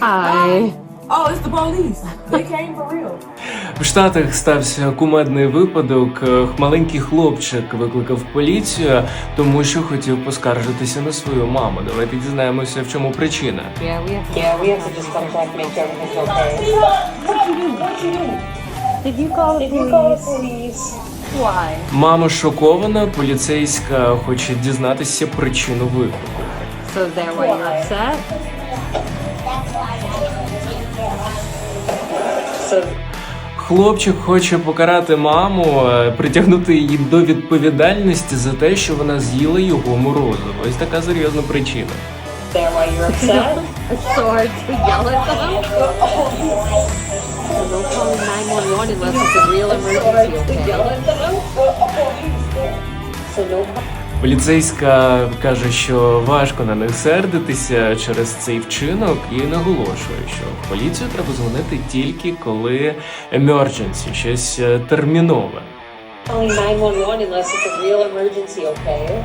Hi. Oh, it's the police. They came for real. В Штатах стався кумедний випадок. Маленький хлопчик викликав поліцію, тому що хотів поскаржитися на свою маму. Давайте дізнаємося, в чому причина. Yeah, we have to. Yeah, we have to just come check, make sure okay. What you do? What you do? Did you call the Did you call the police? police? Why? Мама шокована, поліцейська хоче дізнатися причину виклику. So is that why you're upset? So Хлопчик хоче покарати маму, е, притягнути її до відповідальності за те, що вона з'їла його морозиво. Ось така серйозна причина. that why you're upset? It's to yell at them. So don't call 911 unless it's a real emergency, okay? So no Поліцейська каже, що важко на них сердитися через цей вчинок і наголошує, що в поліцію треба дзвонити тільки коли emergency, щось е, термінове. calling 911 unless it's a real emergency, okay?